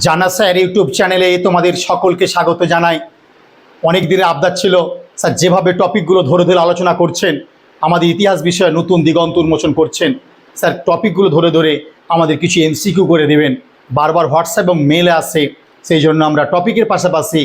জানা sir YouTube চ্যানেলে তোমাদের সকলকে স্বাগত জানাই। অনেক দিনের আবদার ছিল। স্যার, যেভাবে টপিকগুলো ধরে ধরে আলোচনা করছেন, আমাদের ইতিহাস বিষয়ে নতুন দিগন্ত উন্মোচন করছেন, স্যার টপিকগুলো ধরে ধরে আমাদের কিছু এমসিকিউ করে দেবেন। বারবার হোয়াটসঅ্যাপ এবং মেলে আসে। সেই জন্য আমরা টপিকের পাশাপাশি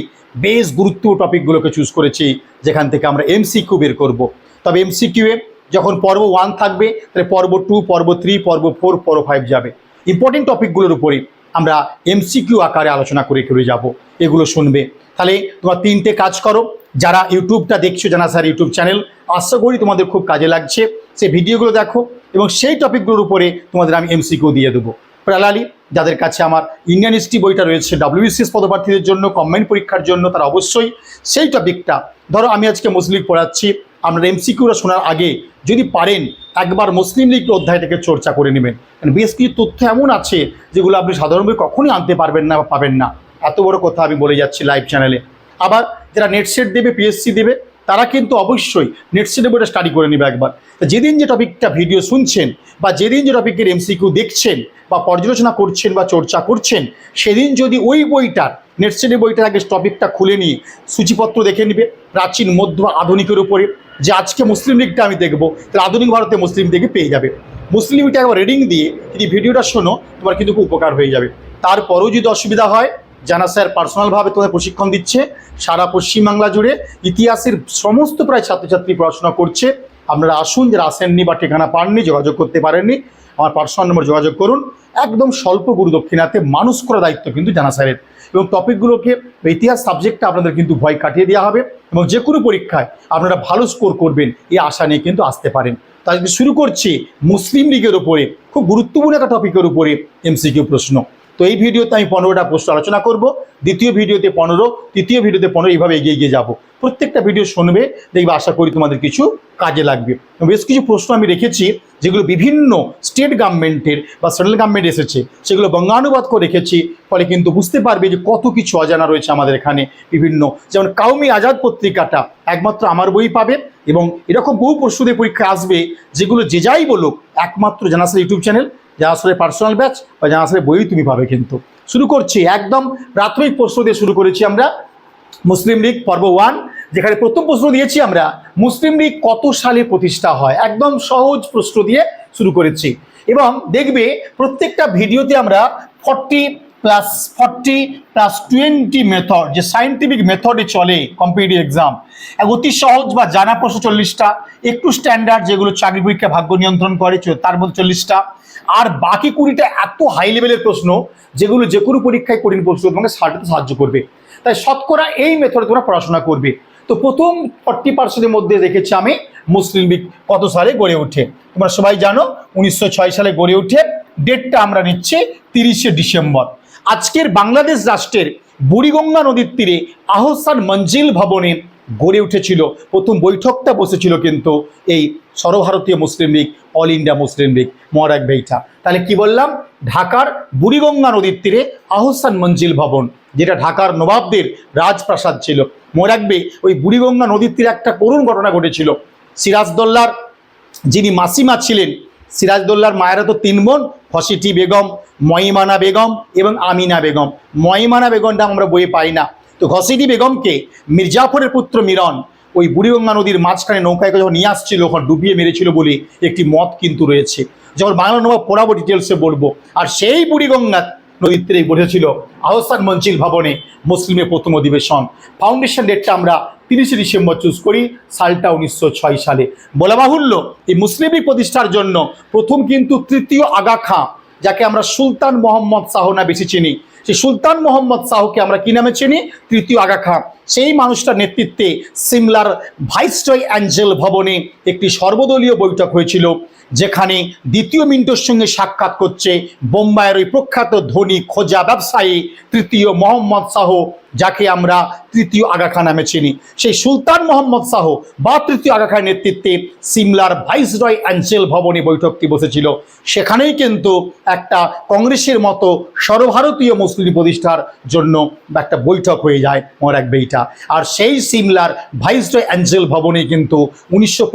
বেশ গুরুত্ব টপিকগুলোকে চুজ করেছি, যেখান থেকে আমরা এমসিকিউ বের করব। তবে এমসিকিউয়ে যখন পর্ব ওয়ান থাকবে, তাহলে পর্ব টু পর্ব থ্রি পর্ব ফোর পর্ব ফাইভ যাবে। ইম্পর্টেন্ট টপিকগুলোর উপরে আমরা এমসিকিউ আকারে আলোচনা করে করে যাব, এগুলো শুনবে। তাহলে তোমার তিনটে কাজ করো। যারা ইউটিউবটা দেখছ, জানা স্যার ইউটিউব চ্যানেল, আশা করি তোমাদের খুব কাজে লাগছে। সেই ভিডিওগুলো দেখো এবং সেই টপিকগুলোর উপরে তোমাদের আমি এমসিকিউ দিয়ে দেবো। প্রালালি, যাদের কাছে আমার ইন্ডিয়ান হিস্ট্রি বইটা রয়েছে ডাব্লিউবিসিএস পদপ্রার্থীদের জন্য কম্বাইন পরীক্ষার জন্য, তারা অবশ্যই সেই টপিকটা, ধরো আমি আজকে মুসলিম পড়াচ্ছি আপনারা এমসিকিউরা শোনার আগে যদি পারেন, একবার মুসলিম লীগ অধ্যায়টাকে চর্চা করে নেবেন। কারণ বেশ কিছু তথ্য এমন আছে যেগুলো আপনি সাধারণভাবে কখনোই আনতে পারবেন না বা পাবেন না। এত বড় কথা আমি বলে যাচ্ছি লাইভ চ্যানেলে আবার যারা নেট সেট দেবে পিএসসি দেবে, তারা কিন্তু অবশ্যই নেট সেটে বইটা স্টাডি করে নেবে একবার। যেদিন যে টপিকটা ভিডিও শুনছেন বা যেদিন যে টপিকের এমসিকিউ দেখছেন বা পর্যালোচনা করছেন বা চর্চা করছেন, সেদিন যদি ওই বইটার নেট সেটের বইটার আগে টপিকটা খুলে নিয়ে সূচিপত্র দেখে নিবে, প্রাচীন, মধ্য, আধুনিকের উপরে। যে আজকে মুসলিম লীগটা আমি দেখব, তাহলে আধুনিক ভারতে মুসলিম লীগে পেয়ে যাবে। মুসলিম লীগটা একবার রিডিং দিয়ে যদি ভিডিওটা শোনো, তোমার কিন্তু খুব উপকার হয়ে যাবে। তারপরেও যদি অসুবিধা হয়, জানা স্যার পার্সোনালভাবে তোমাদের প্রশিক্ষণ দিচ্ছে, সারা পশ্চিমবাংলা জুড়ে ইতিহাসের সমস্ত প্রায় ছাত্রছাত্রী পড়াশোনা করছে। আপনারা আসুন, যারা আসেননি বা ঠিকানা পাননি, যোগাযোগ করতে পারেননি আমার পার্সোনাল নম্বর যোগাযোগ করুন। একদম স্বল্প গুরুদক্ষিণাতে মানুষ করা দায়িত্ব কিন্তু জানা স্যারের। এবং টপিকগুলোকে ইতিহাস সাবজেক্টটা আপনাদের কিন্তু ভয় কাটিয়ে দেওয়া হবে এবং যে কোনো পরীক্ষায় আপনারা ভালো স্কোর করবেন, এই আশা নিয়ে কিন্তু আসতে পারেন। তাই শুরু করছি মুসলিম লীগের উপরে, খুব গুরুত্বপূর্ণ একটা টপিকের উপরে এমসিকিউ প্রশ্ন। তো এই ভিডিওতে আমি পনেরোটা প্রশ্ন আলোচনা করব। দ্বিতীয় ভিডিওতে পনেরো, তৃতীয় ভিডিওতে পনেরো, এইভাবে এগিয়ে এগিয়ে যাব। প্রত্যেকটা ভিডিও শুনবে, দেখবে আশা করি তোমাদের কিছু কাজে লাগবে। বেশ কিছু প্রশ্ন আমি রেখেছি, যেগুলো বিভিন্ন স্টেট গভর্নমেন্টের বা সেন্ট্রাল গভর্নমেন্ট এসেছে, সেগুলো বঙ্গানুবাদ করে রেখেছি, ফলে কিন্তু বুঝতে পারবে যে কত কিছু অজানা রয়েছে আমাদের এখানে বিভিন্ন। যেমন কাউমি আজাদ পত্রিকাটা একমাত্র আমার বই পাবে এবং এরকম বহু প্রশ্নদের পরীক্ষা আসবে, যেগুলো যে যাই বলুক, একমাত্র জানাসের ইউটিউব চ্যানেল যা আসলে পার্সোনাল ব্যাচ বা যা আসলে বই তুমি পাবে কিন্তু। শুরু করছি একদম প্রাথমিক প্রশ্ন দিয়ে শুরু করেছি আমরা। মুসলিম লীগ পর্ব ওয়ান যেখানে প্রথম প্রশ্ন দিয়েছি আমরা, মুসলিম লীগ কত সালে প্রতিষ্ঠা হয়? একদম সহজ প্রশ্ন দিয়ে শুরু করেছি। এবং দেখবে প্রত্যেকটা ভিডিওতে আমরা forty plus forty plus twenty method যে সাইন্টিফিক মেথডে চলে কম্পিটিটিভ এক্সাম অতি সহজ বা জানা প্রশ্ন চল্লিশটা, একটু স্ট্যান্ডার্ড যেগুলো চাকরি পরীক্ষা ভাগ্য নিয়ন্ত্রণ করে তার মধ্যে চল্লিশটা। আর বাকি কুড়িটা এত হাই লেভেলের প্রশ্ন, যেগুলো যে কোনো পরীক্ষায় কঠিন প্রশ্ন, তোমাকে সারতে সাহায্য করবে। তাই শতকরা এই মেথডে তোমরা পড়াশোনা করবে। তো প্রথম ফর্টি পার্সেন্টের মধ্যে দেখেছি আমি, মুসলিম লীগ কত সালে গড়ে ওঠে? তোমরা সবাই জানো, উনিশশো ছয় সালে গড়ে ওঠে। ডেটটা আমরা নিচ্ছি তিরিশে ডিসেম্বর। আজকের বাংলাদেশ রাষ্ট্রের বুড়িগঙ্গা নদীর তীরে আহসান মঞ্জিল ভবনে গড়ে উঠেছিল। প্রথম বৈঠকটা বসেছিল কিন্তু এই সর্বভারতীয় Muslim League, All India Muslim League মহারাজ বেইঠা তাহলে কি বললাম? ঢাকার বুড়িগঙ্গা নদীর তীরে আহসান মঞ্জিল ভবন, যেটা ঢাকার নবাবদের রাজপ্রাসাদ ছিল। মনে রাখবে ওই বুড়িগঙ্গা নদীর তীরে একটা করুণ ঘটনা ঘটেছিল। সিরাজদোল্লার যিনি মাসিমা ছিলেন সিরাজদোল্লার মায়েরা তো তিন বোন, ফসিটি বেগম ময়মানা বেগম এবং আমিনা বেগম। ময়মানা বেগমটা আমরা বইয়ে পাই না। তো ঘসিটি বেগমকে মির্জাফরের পুত্র মিরন ওই বুড়িগঙ্গা নদীর মাঝখানে নৌকায় যখন নিয়ে আসছিল, ওখানে ডুবিয়ে মেরেছিল বলে একটি মত কিন্তু রয়েছে। যখন বাংলা নবাব পড়াবো ডিটেলসে বলব, আর সেই বুড়িগঙ্গা নদীর তীরে বসেছিল আহসান মঞ্চিল ভবনে মুসলিমের প্রথম অধিবেশন। ফাউন্ডেশন ডেটটা আমরা তিরিশে ডিসেম্বর চুজ করি, সালটা উনিশশো ছয় সালে। বলা বাহুল্য, এই মুসলিম প্রতিষ্ঠার জন্য প্রথম কিন্তু তৃতীয় আগা খাঁ যাকে আমরা সুলতান মোহাম্মদ শাহ না বেশি চিনি। সেই সুলতান মোহাম্মদ শাহকে আমরা কি নামে চিনি? তৃতীয় আগা খাঁ সেই মানুষটার নেতৃত্বে সিমলার ভাইসরয় অ্যাঞ্জেল ভবনে একটি সর্বদলীয় বৈঠক হয়েছিল, যেখানে দ্বিতীয় মিন্টোর সঙ্গে সাক্ষাৎ করছে বোম্বাইয়ের ওই প্রখ্যাত ধনী খোঁজা ব্যবসায়ী তৃতীয় মোহাম্মদ শাহ, যাকে আমরা তৃতীয় আগা খান নামে চিনি। সেই সুলতান মোহাম্মদ শাহ বা তৃতীয় আগা খানের নেতৃত্বে সিমলার ভাইসরয় অ্যাঞ্জেল ভবনে বৈঠকটি বসেছিল। সেখানেই কিন্তু একটা কংগ্রেসের মতো সর্বভারতীয় মুসলিম প্রতিষ্ঠার জন্য একটা বৈঠক হয়ে যায় মনে রাখবে এটা আর সেই সিমলার ভাইসরয় অ্যাঞ্জেল ভবনে কিন্তু উনিশশো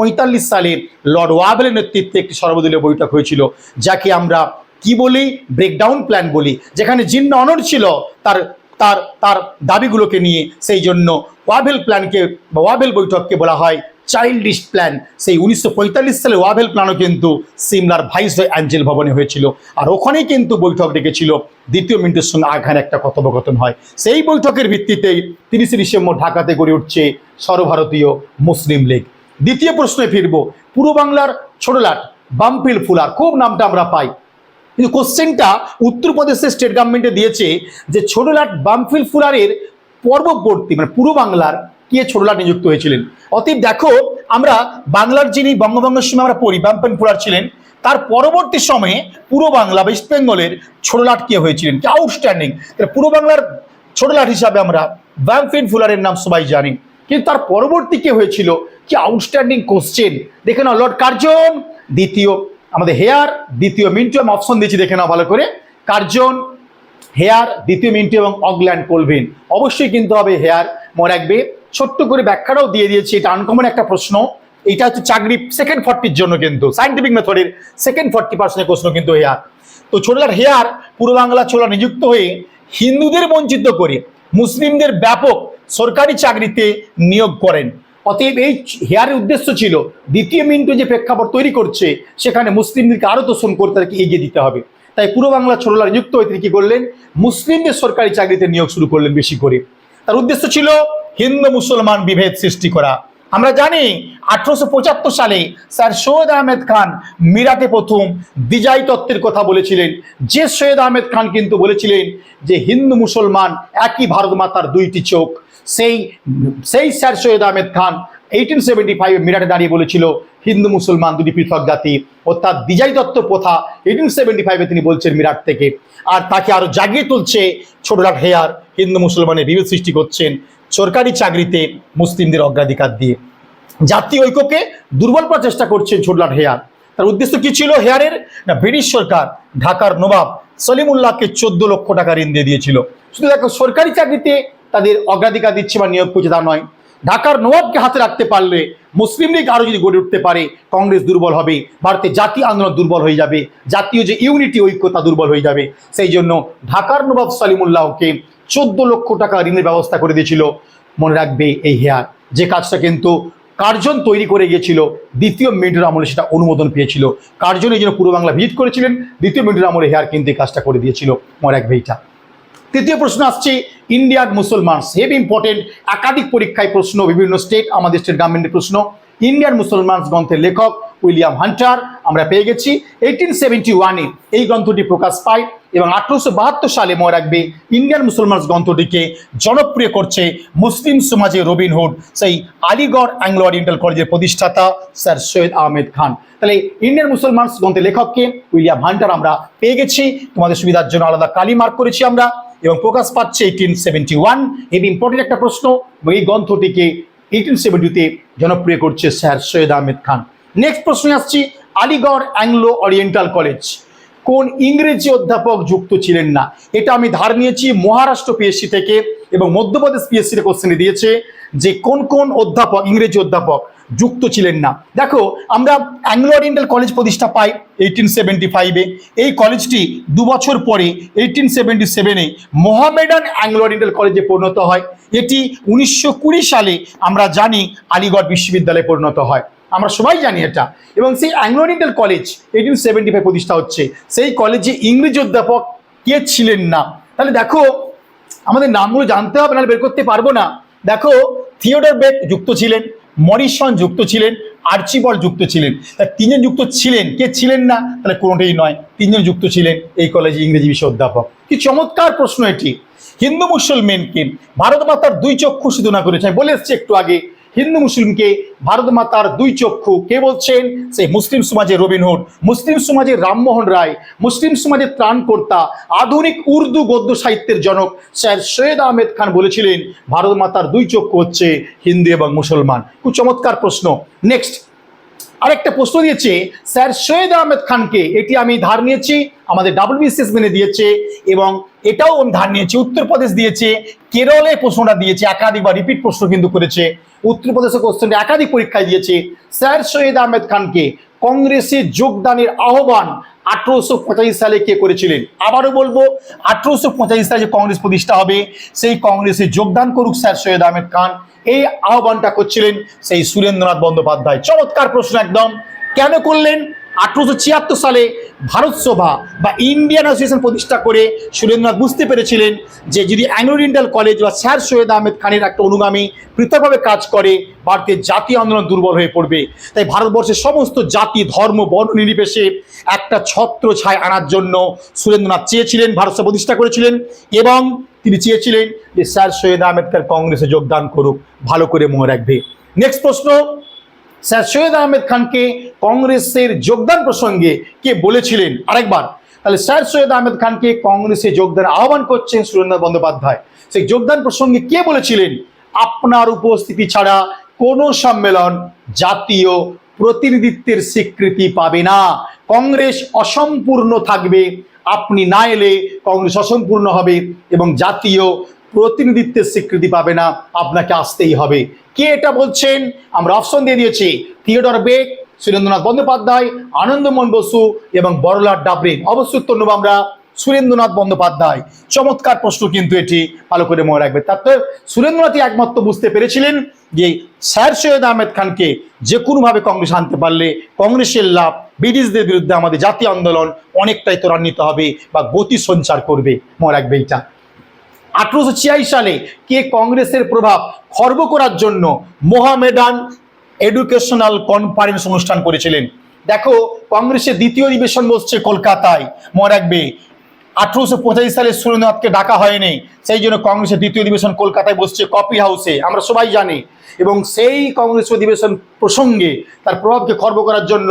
সালের লর্ড ওয়াবেলের নেতৃত্বে একটি সর্বদলীয় বৈঠক হয়েছিল, যাকে আমরা কি বলি? ব্রেকডাউন প্ল্যান বলি, যেখানে জিন্ন অনর ছিল তার তার তার দাবিগুলোকে নিয়ে সেই জন্য ওয়াভেল প্ল্যানকে বা ওয়াভেল বৈঠককে বলা হয় চাইল্ডিশ প্ল্যান। সেই উনিশশো পঁয়তাল্লিশ সালে ওয়াভেল প্ল্যানও কিন্তু সিমলার ভাইস ভাইসরয় অ্যাঞ্জেল ভবনে হয়েছিল। আর ওখানেই কিন্তু বৈঠক ডেকেছিল দ্বিতীয় মিনিটের সঙ্গে আঘান একটা কথোপকথন হয়। সেই বৈঠকের ভিত্তিতেই তিরিশে ডিসেম্বর ঢাকাতে গড়ে উঠছে সর্বভারতীয় মুসলিম লীগ। দ্বিতীয় প্রশ্নে ফিরবো। পূর্ব বাংলার ছোটলাট বামফিল ফুলার, খুব নামটা আমরা পাই। কিন্তু কোশ্চেনটা উত্তরপ্রদেশের স্টেট গভর্নমেন্টে দিয়েছে যে ছোটলাট বামফিল ফুলারের পর্ববর্তী মানে পূর্ব বাংলার কে ছোটলাট নিযুক্ত হয়েছিলেন? অতএব দেখো, আমরা বাংলার যিনি বঙ্গভঙ্গের সময় আমরা পড়ি, বামফিল ফুলার ছিলেন, তার পরবর্তী সময়ে পূর্ব বাংলা ওয়েস্ট বেঙ্গলের ছোটলাট কে হয়েছিলেন? কি আউটস্ট্যান্ডিং পূর্ব বাংলার ছোটলাট হিসাবে আমরা বামফিল ফুলারের নাম সবাই জানি। কিন্তু তার পরবর্তী কে হয়েছিল? কি আউটস্ট্যান্ডিং কোশ্চেন দেখে নাও লর্ড কার্জন দ্বিতীয় আমাদের হেয়ার দ্বিতীয় মিন্টু আমি অপশন দিয়েছি দেখে নাও ভালো করে। কার্জন, হেয়ার, দ্বিতীয় মিন্টু এবং অগল্যান্ড কোলভিন। অবশ্যই কিন্তু হবে হেয়ার। মনে রাখবে, ছোট্ট করে ব্যাখ্যাটাও দিয়ে দিয়েছি, এটা আনকমন একটা প্রশ্ন। এটা হচ্ছে চাকরি সেকেন্ড ফর্টির জন্য কিন্তু সাইন্টিফিক মেথডের সেকেন্ড ফর্টি পার্সেন্টের প্রশ্ন কিন্তু হেয়ার। তো ছোটলার হেয়ার পূর্ব বাংলা ছোলা নিযুক্ত হয়ে হিন্দুদের বঞ্চিত করে, মুসলিমদের ব্যাপক সরকারি চাকরিতে নিয়োগ করেন। অতএব এই হেয়ারের উদ্দেশ্য ছিল দ্বিতীয় মিন্টু যে প্রেক্ষাপট তৈরি করছে, সেখানে মুসলিমদেরকে আরও তোষণ করতে তাদেরকে এগিয়ে দিতে হবে। তাই পূর্ব বাংলা ছোটলা নিযুক্ত হয়ে তিনি কি করলেন? মুসলিমদের সরকারি চাকরিতে নিয়োগ শুরু করলেন বেশি করে। তার উদ্দেশ্য ছিল হিন্দু মুসলমান বিভেদ সৃষ্টি করা। আমরা জানি আঠারোশো পঁচাত্তর সালে স্যার সৈয়দ আহমেদ খান মিরাটে প্রথম দ্বিজাই তত্ত্বের কথা বলেছিলেন। যে সৈয়দ আহমেদ খান কিন্তু বলেছিলেন যে হিন্দু মুসলমান একই ভারত মাতার দুইটি চোখ। সেই সেই Sir Syed Ahmed Khan eighteen seventy ফাইভে মিরাটে দাঁড়িয়ে বলেছিল, হিন্দু, মুসলমান দুটি পৃথক জাতি, অর্থাৎ দ্বিজাই দত্ত প্রথা এইটিন সেভেন্টি ফাইভে তিনি বলছেন মিরাট থেকে। আর তাকে আরও জাগিয়ে তুলছে ছোটলাট হেয়ার, হিন্দু, মুসলমানের বিভেদ সৃষ্টি করছেন সরকারি চাকরিতে মুসলিমদের অগ্রাধিকার দিয়ে। জাতীয় ঐক্যকে দুর্বল করার চেষ্টা করছেন ছোটলাট হেয়ার। তার উদ্দেশ্য কি ছিল হেয়ারের? না, ব্রিটিশ সরকার, ঢাকার নবাব সলিমুল্লাহকে চোদ্দ লক্ষ টাকা ঋণ দিয়ে দিয়েছিল। শুধু দেখো, সরকারি চাকরিতে তাদের অগ্রাধিকার দিচ্ছে বা নিয়োগ করছে তা নয়। ঢাকার নবাবকে হাতে রাখতে পারলে মুসলিম লীগ আরও যদি গড়ে উঠতে পারে, কংগ্রেস দুর্বল হবে, ভারতে জাতীয় আন্দোলন দুর্বল হয়ে যাবে, জাতীয় যে ইউনিটি, ঐক্যতা দুর্বল হয়ে যাবে। সেই জন্য ঢাকার নবাব সালিমুল্লাহকে চোদ্দ লক্ষ টাকা ঋণের ব্যবস্থা করে দিয়েছিল। মনে রাখবে এই হেয়ার। যে কাজটা কিন্তু কার্জন তৈরি করে গিয়েছিল, দ্বিতীয় মিনিটের আমলে সেটা অনুমোদন পেয়েছিল। কার্জন এই জন্য পূর্ব বাংলা ভিজিট করেছিলেন, দ্বিতীয় মিনিটের আমলে হেয়ার কিন্তু এই কাজটা করে দিয়েছিল। মনে রাখবে এইটা। তৃতীয় প্রশ্ন আসছে ইন্ডিয়ান মুসলমান হেভি ইম্পর্টেন্ট একাধিক পরীক্ষায় প্রশ্ন, বিভিন্ন স্টেট আমাদের স্টেট গভর্নমেন্টের প্রশ্ন। ইন্ডিয়ান মুসলমান গ্রন্থের লেখক উইলিয়াম হান্টার, আমরা পেয়ে গেছি। এইটিন সেভেন্টি ওয়ানে এই গ্রন্থটি প্রকাশ পায় এবং আঠারোশো বাহাত্তর সালে মনে রাখবে ইন্ডিয়ান মুসলমান গ্রন্থটিকে জনপ্রিয় করছে মুসলিম সমাজে রবিনহুড সেই আলিগড় অ্যাংলো ওরিয়েন্টাল কলেজের প্রতিষ্ঠাতা স্যার সৈয়দ আহমেদ খান। তাহলে ইন্ডিয়ান মুসলমান গ্রন্থের লেখককে উইলিয়াম হান্টার আমরা পেয়ে গেছি। তোমাদের সুবিধার জন্য আলাদা কালি মার্ক করেছি আমরা। এবং প্রকাশ পাচ্ছে এইটিন সেভেন্টি ওয়ান এই ইম্পর্টেন্ট একটা প্রশ্ন এই গ্রন্থটিকে এইটিন সেভেন্টিতে জনপ্রিয় করছে স্যার সৈয়দ আহমেদ খান। নেক্সট প্রশ্নে আসছি, আলিগড় অ্যাংলো ওরিয়েন্টাল কলেজ কোন ইংরেজি অধ্যাপক যুক্ত ছিলেন না। এটা আমি ধার নিয়েছি মহারাষ্ট্র পিএসসি থেকে এবং মধ্যপ্রদেশ পিএসসি কোশ্চেনে দিয়েছে যে কোন কোন অধ্যাপক, ইংরেজি অধ্যাপক যুক্ত ছিলেন না। দেখো, আমরা অ্যাংলো ওরিয়েন্টাল কলেজ প্রতিষ্ঠা পাই এইটিন সেভেন্টি ফাইভে এই কলেজটি দু বছর পরে এইটিন সেভেন্টি সেভেনে মোহামেডান অ্যাংলো ওরিয়েন্টাল কলেজে পরিণত হয়। এটি উনিশশো কুড়ি সালে আমরা জানি আলিগড় বিশ্ববিদ্যালয়ে পরিণত হয়। আমরা সবাই জানি এটা। এবং সেই Anglo college eighteen seventy five প্রতিষ্ঠা হচ্ছে। সেই কলেজে ইংরেজি অধ্যাপক কে ছিলেন না? তাহলে দেখো, আমাদের নামগুলো জানতে হবে, নাহলে বের করতে পারব না। দেখো, থিওডর বেক যুক্ত ছিলেন, মরিসন যুক্ত ছিলেন আর্চিবল যুক্ত ছিলেন। তা তিনজন যুক্ত ছিলেন, কে ছিলেন না? তাহলে কোনোটাই নয়, তিনজন যুক্ত ছিলেন এই কলেজে ইংরেজি বিষয় অধ্যাপক। কি চমৎকার প্রশ্ন এটি। হিন্দু মুসলমানকে ভারত মাতার দুই চক্ষু শুধু না করেছে বলে এসছি একটু আগে হিন্দু মুসলিমকে ভারত মাতার দুই চক্ষু। কে বলছেন? সেই মুসলিম সমাজের রবিনহুড মুসলিম সমাজের রামমোহন রায়, মুসলিম সমাজের ত্রাণকর্তা, আধুনিক উর্দু গদ্য সাহিত্যের জনক স্যার সৈয়দ আহমেদ খান বলেছিলেন, ভারত মাতার দুই চক্ষু হচ্ছে হিন্দু এবং মুসলমান। খুব চমৎকার প্রশ্ন। নেক্সট আরেকটা প্রশ্ন দিয়েছে, স্যার সৈয়দ আহমেদ খানকে এটি আমি ধার নিয়েছি, আমাদের ডাব্লিউবিসিএস মেনে দিয়েছে এবং এটাও ধার নিয়েছি, উত্তরপ্রদেশ দিয়েছে, কেরলে প্রশ্নটা দিয়েছে একাধিক বা রিপিট প্রশ্ন কিন্তু করেছে। উত্তরপ্রদেশের কোশ্চেনটি একাধিক পরীক্ষায় দিয়েছে। স্যার সৈয়দ আহমেদ খানকে কংগ্রেসে যোগদানের আহ্বান আঠারোশো পঁচাশি সালে কে করেছিলেন? আবারও বলব, আঠারোশো পঁচাশি সালে যে কংগ্রেস প্রতিষ্ঠা হবে, সেই কংগ্রেসে যোগদান করুক স্যার সৈয়দ আহমেদ খান। এই আহ্বানটা করছিলেন সেই সুরেন্দ্রনাথ বন্দ্যোপাধ্যায়। চমৎকার প্রশ্ন একদম। কেন করলেন? আঠারোশো ছিয়াত্তর সালে ভারত সভা বা ইন্ডিয়ান অ্যাসোসিয়েশন প্রতিষ্ঠা করে সুরেন্দ্রনাথ বুঝতে পেরেছিলেন যে যদি অ্যাংলো কলেজ বা স্যার সৈয়দ আহমেদ খানের একটা অনুগামী পৃথকভাবে কাজ করে, ভারতের জাতীয় আন্দোলন দুর্বল হয়ে পড়বে। তাই ভারতবর্ষের সমস্ত জাতি, ধর্ম, বর্ণ নির্বিশেষে একটা ছত্র ছায় আনার জন্য সুরেন্দ্রনাথ চেয়েছিলেন, ভারত সভা প্রতিষ্ঠা করেছিলেন এবং তিনি চেয়েছিলেন যে স্যার সৈয়দ আহমেদ খান কংগ্রেসে যোগদান করুক, ভালো করে মনে রাখবে। নেক্সট প্রশ্ন স্যার সৈয়দ আহমেদ খানকে কংগ্রেসের যোগদান প্রসঙ্গে কে বলেছিলেন? আরেকবার। তাহলে স্যার সৈয়দ আহমেদ খানকে কংগ্রেসে যোগদান আহ্বান করছেন সুরেন্দ্র বন্দ্যোপাধ্যায়। সেই যোগদান প্রসঙ্গে কে বলেছিলেন? আপনার উপস্থিতি ছাড়া কোনো সম্মেলন জাতীয় প্রতিনিধিত্বের স্বীকৃতি পাবে না। কংগ্রেস অসম্পূর্ণ থাকবে। আপনি না এলে কংগ্রেস অসম্পূর্ণ হবে এবং জাতীয় প্রতিনিধিত্বের স্বীকৃতি পাবে না, আপনাকে আসতেই হবে। কে এটা বলছেন? আমরা অপশন দিয়ে দিয়েছি থিয়েডর বেগ, সুরেন্দ্রনাথ বন্দ্যোপাধ্যায়, আনন্দমোহন বসু এবং বড়লাট ডাবরিন। অবশ্যই উত্তর নেব আমরা সুরেন্দ্রনাথ বন্দ্যোপাধ্যায়। চমৎকার প্রশ্ন কিন্তু এটি, ভালো করে মনে রাখবে তারপর সুরেন্দ্রনাথই একমাত্র বুঝতে পেরেছিলেন যে স্যার সৈয়দ আহমেদ খানকে যে কোনোভাবে কংগ্রেস আনতে পারলে কংগ্রেসের লাভ ব্রিটিশদের বিরুদ্ধে আমাদের জাতীয় আন্দোলন অনেকটাই ত্বরান্বিত হবে বা গতি সঞ্চার করবে। মনে রাখবে এটা। আঠারোশো ছিয়াশি সালে কে কংগ্রেসের প্রভাব খর্ব করার জন্য মোহামেডান এডুকেশনাল কনফারেন্স অনুষ্ঠান করেছিলেন। দেখো, কংগ্রেসের দ্বিতীয় অধিবেশন বসছে কলকাতায়। মনে রাখবে আঠারোশো পঁচাশি সালে সুরেন্দ্রনাথকে ডাকা হয়নি, সেই জন্য কংগ্রেসের দ্বিতীয় অধিবেশন কলকাতায় বসছে কপি হাউসে। আমরা সবাই জানি, এবং সেই কংগ্রেস অধিবেশন প্রসঙ্গে তার প্রভাবকে খর্ব করার জন্য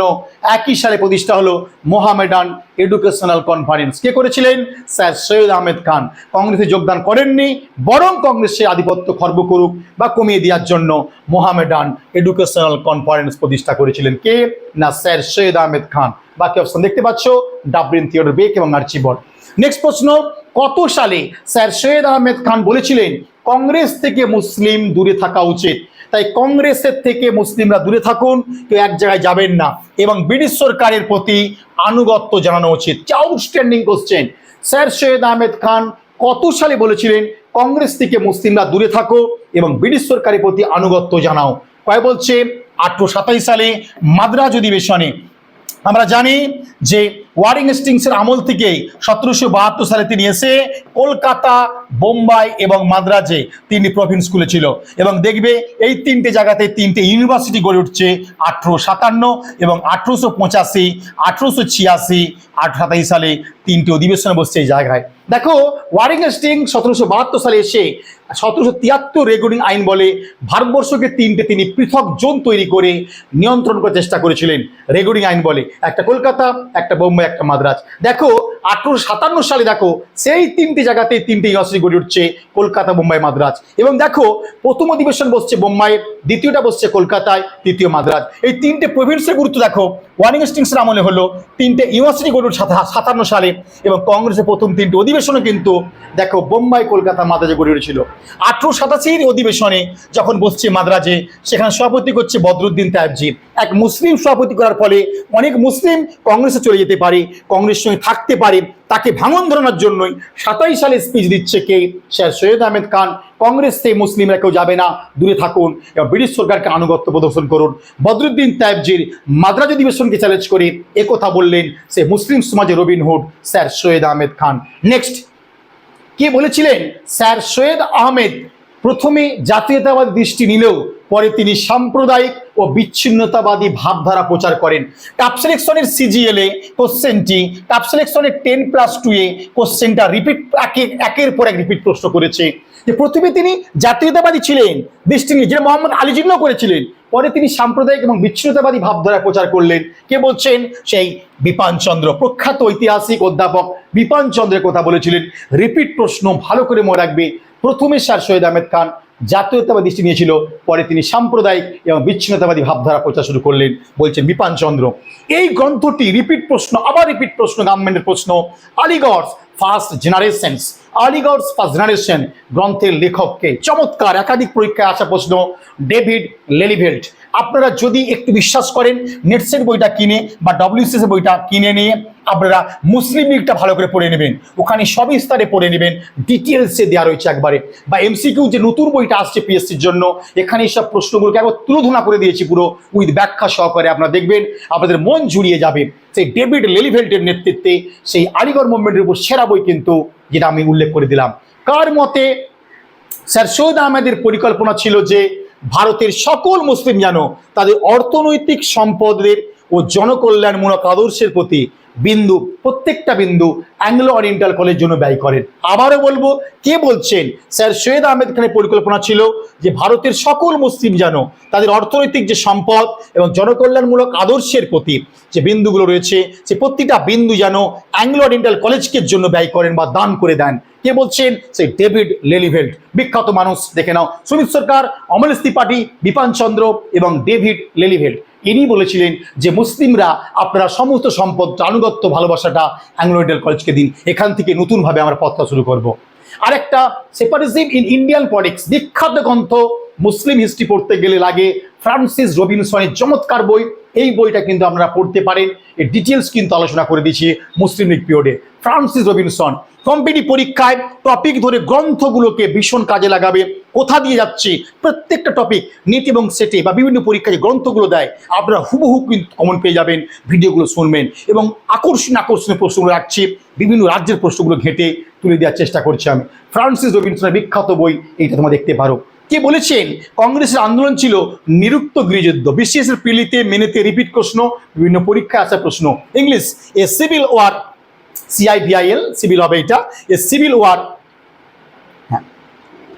একই সালে প্রতিষ্ঠা হলো মোহামেডান এডুকেশনাল কনফারেন্স। কে করেছিলেন? স্যার সৈয়দ আহমেদ খান। কংগ্রেসে যোগদান করেননি, বরং কংগ্রেসে আধিপত্য খর্ব করুক বা কমিয়ে দেওয়ার জন্য মোহামেডান এডুকেশনাল কনফারেন্স প্রতিষ্ঠা করেছিলেন কে? না, স্যার সৈয়দ আহমেদ খান। বাকি অপশন দেখতে পাচ্ছ ডাবরিন থিওডর বেক এবং আর্চিবল নেক্সট প্রশ্ন, কত সালে স্যার সৈয়দ আহমেদ খান বলেছিলেন, কংগ্রেস থেকে মুসলিম দূরে থাকা উচিত তাই কংগ্রেসের থেকে মুসলিমরা দূরে থাকুন, কেউ এক জায়গায় যাবেন না। এবং ব্রিটিশ সরকারের প্রতি আনুগত্য জানানো উচিত। Outstanding question Sir Syed Ahmed Khan কত সালে বলেছিলেন, কংগ্রেস থেকে মুসলিমরা দূরে থাকো এবং ব্রিটিশ সরকারের প্রতি আনুগত্য জানাও কয় বলছে আঠারো সাতাইশ সালে মাদ্রাজ অধিবেশনে। আমরা জানি যে ওয়ারিং হেস্টিংসের আমল থেকে সতেরোশো বাহাত্তর সালে তিনি এসে কলকাতা, বোম্বাই এবং মাদ্রাজে তিনটি প্রভিন্স খুলেছিল এবং দেখবে এই তিনটে জায়গাতে তিনটে ইউনিভার্সিটি গড়ে উঠছে আঠেরো সাতান্ন এবং আঠেরোশো পঁচাশি, আঠেরোশো ছিয়াশি আঠেরো সালে তিনটি অধিবেশনে বসছে এই জায়গায়। দেখো, ওয়ারিং হেস্টিং সতেরোশো বাহাত্তর সালে এসে সতেরোশো তিয়াত্তর রেগুলিং আইন বলে ভারতবর্ষকে তিনটে তিনি পৃথক জোন তৈরি করে নিয়ন্ত্রণ করার চেষ্টা করেছিলেন রেগুলিং আইন বলে। একটা কলকাতা, একটা বোম্বাই। একটা মাদ্রাজ। দেখো, আঠারোশো সাতান্ন সালে দেখো, সেই তিনটি জায়গাতে তিনটি ইউনিভার্সিটি গড়ে উঠছে কলকাতা বোম্বাই মাদ্রাজ। এবং দেখো, প্রথম অধিবেশন বসছে বোম্বাইয়ের, দ্বিতীয়টা বসছে কলকাতায়, তৃতীয় মাদ্রাজ। এই তিনটে প্রভিন্সের গুরুত্ব দেখো। ওয়ারিং স্টিংসের আমলে হলো তিনটে ইউনিভার্সিটি গড়ে সাতান্ন সালে এবং কংগ্রেসের প্রথম তিনটে অধিবেশনে কিন্তু দেখো বোম্বাই, কলকাতা, মাদ্রাজে গড়ে উঠেছিল। আঠারো সাতাশির অধিবেশনে যখন বসছে মাদ্রাজে, সেখানে সভাপতি করছে বদরুদ্দিন তায়েবজি এক মুসলিম সভাপতি করার ফলে অনেক মুসলিম কংগ্রেসে চলে যেতে পারে কংগ্রেস সঙ্গে থাকতে পারে। তাকে ভাঙন ধরানোর জন্যই সাতাইশ সালে স্পিচ দিচ্ছে কে? স্যার সৈয়দ আহমেদ খান। কংগ্রেস থেকে মুসলিমরা কেউ যাবে না, দূরে থাকুন। এবং ব্রিটিশ সরকারকে আনুগত্য প্রদর্শন করুন। বদরুদ্দিন তায়েবজির মাদ্রাজ অধিবেশনকে চ্যালেঞ্জ করে একথা বললেন সে মুসলিম সমাজের Robin Hood Sir Syed Ahmed Khan. Next কে বলেছিলেন? স্যার সৈয়দ আহমেদ প্রথমে জাতীয়তাবাদ দৃষ্টি নিলেও পরে তিনি সাম্প্রদায়িক ও বিচ্ছিন্নতাবাদী ভাবধারা প্রচার করেন। টাপ সিলেকশনের সিজিএলে কোশ্চেনটি টাপ সিলেকশনের টেন প্লাস টু এ কোশ্চেনটা রিপিট একে একের পর এক রিপিট প্রশ্ন করেছে। যে প্রথমে তিনি জাতীয়তাবাদী ছিলেন দৃষ্টি নিয়ে যেটা মোহাম্মদ আলী জিন্নাহ করেছিলেন। পরে তিনি সাম্প্রদায়িক এবং বিচ্ছিন্নতাবাদী ভাবধারা প্রচার করলেন। কে বলছেন? সেই বিপান চন্দ্র, প্রখ্যাত ঐতিহাসিক অধ্যাপক বিপান চন্দ্রের কথা বলেছিলেন। রিপিট প্রশ্ন ভালো করে মনে রাখবে। প্রথমে স্যার সৈয়দ আহমেদ খান জাতীয়তাবাদী দৃষ্টি নিয়েছিল, পরে তিনি সাম্প্রদায়িক এবং বিচ্ছিন্নতাবাদী ভাবধারা প্রচার শুরু করলেন বলছেন বিপান চন্দ্র। এই গ্রন্থটি রিপিট প্রশ্ন, আবার রিপিট প্রশ্ন গভর্নমেন্টের প্রশ্ন। Aligarh's first generations Aligarh's first generation গ্রন্থের লেখককে চমৎকার একাধিক পরীক্ষায় আসা প্রশ্ন, ডেভিড লেলিভেল্ট। আপনারা যদি একটু বিশ্বাস করেন নেটসের বইটা কিনে বা ডব্লিউসিএস বইটা কিনে নিয়ে আপনারা মুসলিম লীগটা ভালো করে পড়ে নেবেন। ওখানে সবিস্তারে পড়ে নেবেন ডিটেলসে দেওয়া রয়েছে একবারে। বা এমসিকিউ যে নতুন বইটা আসছে পিএসসির জন্য, এখানে এইসব প্রশ্নগুলোকে একবার তুলোধনা করে দিয়েছি পুরো, উইথ ব্যাখ্যা সহকারে আপনারা দেখবেন, আপনাদের মন জুড়িয়ে যাবে। সেই ডেভিড লেলিভেল্টের নেতৃত্বে, সেই আলিগড় মুভমেন্টের উপর সেরা বই কিন্তু, যেটা আমি উল্লেখ করে দিলাম। কার মতে, স্যার সৈয়দ আহমেদের পরিকল্পনা ছিল যে ভারতের সকল মুসলিম যেন তাদের অর্থনৈতিক সম্পদের ও জনকল্যাণমূলক আদর্শের প্রতি বিন্দু, প্রত্যেকটা বিন্দু অ্যাংলো ওরিয়েন্টাল কলেজ জন্য ব্যয় করেন। আবারও বলব, কে বলছেন? স্যার সৈয়দ আহমেদ খানের পরিকল্পনা ছিল যে ভারতের সকল মুসলিম যেন তাদের অর্থনৈতিক যে সম্পদ এবং জনকল্যাণমূলক আদর্শের প্রতি যে বিন্দুগুলো রয়েছে, সে প্রতিটা বিন্দু যেন অ্যাংলো ওরিয়েন্টাল কলেজকে জন্য ব্যয় করেন বা দান করে দেন। কে বলছেন? সেই ডেভিড লেলিভেল্ট। বিখ্যাত মানুষ, দেখে নাও। সুমিত সরকার, অমলেশ ত্রিপাঠী, বিপান চন্দ্র এবং ডেভিড লেলিভেল্ট। ইনি বলেছিলেন যে মুসলিমরা আপনারা সমস্ত সম্পদ আনুগত্য ভালোবাসাটা অ্যাংলোডেল কলেজকে দিন। এখান থেকে নতুনভাবে আমরা পথটা শুরু করব। আরেকটা সেপারিজিম ইন ইন্ডিয়ান পলিটিক্স, বিখ্যাত গ্রন্থ মুসলিম হিস্ট্রি পড়তে গেলে লাগে ফ্রান্সিস রবিনসনের চমৎকার বই। এই বইটা কিন্তু আপনারা পড়তে পারেন। এর ডিটেলস কিন্তু আলোচনা করে দিয়েছি মুসলিম লীগ পিরিয়ডে ফ্রান্সিস রবিনসন কম্পিটিভ পরীক্ষায় টপিক ধরে গ্রন্থগুলোকে ভীষণ কাজে লাগাবে। কোথা দিয়ে যাচ্ছে? প্রত্যেকটা টপিক নিট এবং সেটে বা বিভিন্ন পরীক্ষায় যে গ্রন্থগুলো দেয়, আপনারা হুবহু কিন্তু কমন পেয়ে যাবেন। ভিডিওগুলো শুনবেন এবং আকর্ষণ আকর্ষণীয় প্রশ্নগুলো রাখছি। বিভিন্ন রাজ্যের প্রশ্নগুলো ঘেঁটে তুলে দেওয়ার চেষ্টা করছি আমি। ফ্রান্সিস রবিনসনের বিখ্যাত বই, এইটা তোমরা দেখতে পারো। কে বলেছেন? কংগ্রেসের আন্দোলন ছিল নিরুক্ত গৃহযুদ্ধ। বিশেষ পিলিতে মেনেতে রিপিট প্রশ্ন, বিভিন্ন পরীক্ষায় আসা প্রশ্ন। English, a civil war C I V I L civil হবে এটা, এ সিভিল ওয়ার হ্যাঁ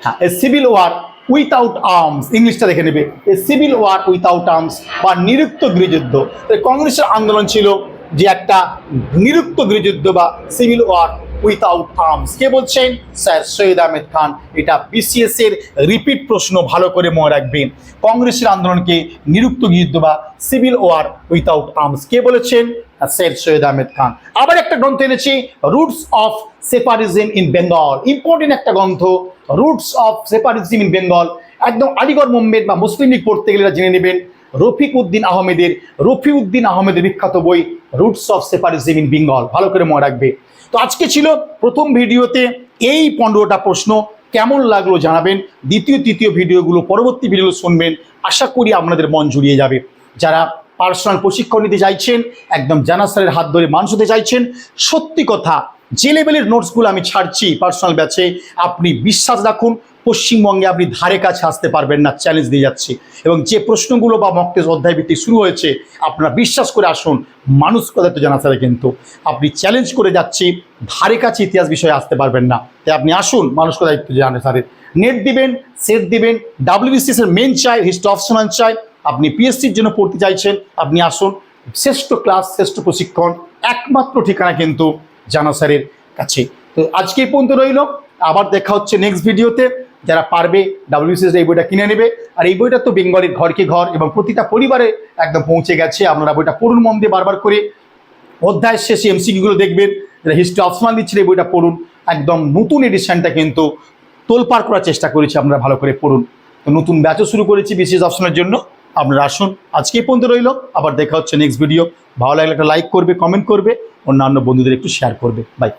হ্যাঁ a civil war without arms, ইংলিশটা দেখে নেবে। A civil war without arms বা নিরুক্ত গৃহযুদ্ধ। কংগ্রেসের আন্দোলন ছিল যে একটা নিরুক্ত গৃহযুদ্ধ বা সিভিল ওয়ার উইথাউট আর্মস কে বলছেন? স্যার সৈয়দ আহমেদ খান। এটা বিসিএস এর রিপিট প্রশ্ন, ভালো করে মনে রাখবেন। কংগ্রেসের আন্দোলনকে নিরুক্ত গৃহযুদ্ধ বা সিভিল ওয়ার উইথাউট আর্মস কে বলেছেন? স্যার সৈয়দ আহমেদ খান। আবার একটা গ্রন্থ এনেছি roots of separatism in Bengal important একটা গ্রন্থ roots of separatism in Bengal একদম আলিগড় মুভমেন্ট বা মুসলিম লীগ পড়তে গেলে জেনে নেবেন। রফিক উদ্দিন আহমেদের রফি উদ্দিন আহমেদের বিখ্যাত বই roots of separatism in Bengal ভালো করে মনে রাখবে। তো আজকে ছিল প্রথম ভিডিওতে এই পনেরোটা প্রশ্ন। কেমন লাগল জানাবেন? দ্বিতীয়, তৃতীয় ভিডিওগুলো পরবর্তী ভিডিও শুনবেন। আশা করি আপনাদের মন জুড়িয়ে যাবে। যারা পার্সোনাল প্রশিক্ষণ নিতে চাইছেন, একদম জানা স্যারের হাত ধরে মানুষ হতে চাইছেন, সত্যি কথা, যে লেভেলের নোটসগুলো আমি ছাড়ছি পার্সোনাল ব্যাচে আপনি বিশ্বাস রাখুন পশ্চিমবঙ্গে আপনি ধারে কাছে আসতে পারবেন না চ্যালেঞ্জ দিয়ে যাচ্ছি। এবং যে প্রশ্নগুলো বা মক্তেজ অধ্যায় ভিত্তিক শুরু হয়েছে, আপনারা বিশ্বাস করে আসুন মানুষ কথা তো জানা স্যারে কিন্তু। আপনি চ্যালেঞ্জ করে যাচ্ছি, ধারে কাছে ইতিহাস বিষয়ে আসতে পারবেন না। তাই আপনি আসুন মানুষ কথা একটু জানে স্যারের। নেট দিবেন সেট দিবেন ডাব্লিউবিসিএস এর মেন চাই হিস্ট্রি অপশনাল চাই। আপনি পিএসসির জন্য পড়তে চাইছেন, আপনি আসুন। শ্রেষ্ঠ ক্লাস শ্রেষ্ঠ প্রশিক্ষণ, একমাত্র ঠিকানা কিন্তু জানা স্যারের কাছে। তো আজকে পর্যন্ত রইল। আবার দেখা হচ্ছে নেক্সট ভিডিওতে যারা পারবে ডাব্লিউসিএস এই বইটা কিনে নেবে। আর এই বইটা তো বেঙ্গলের ঘরকে ঘর এবং প্রতিটা পরিবারে একদম পৌঁছে গেছে। আপনারা বইটা পড়ুন, মন দিয়ে বারবার করে। অধ্যায়ের শেষে এমসিকিউগুলো দেখবেন যারা হিস্ট্রি অপশনাল দিচ্ছেন এই বইটা পড়ুন। একদম নতুন এডিশনটা কিন্তু তোলপাড় করার চেষ্টা করেছি আপনারা ভালো করে পড়ুন। তো নতুন ব্যাচও শুরু করেছি বিশেষ অপশনের জন্য। আপনারা আসুন, আজকে পর্যন্ত রইল। আবার দেখা হচ্ছে নেক্সট ভিডিও ভালো লাগলে একটা লাইক করবে কমেন্ট করবে। অন্যান্য বন্ধুদের একটু শেয়ার করবে। বাই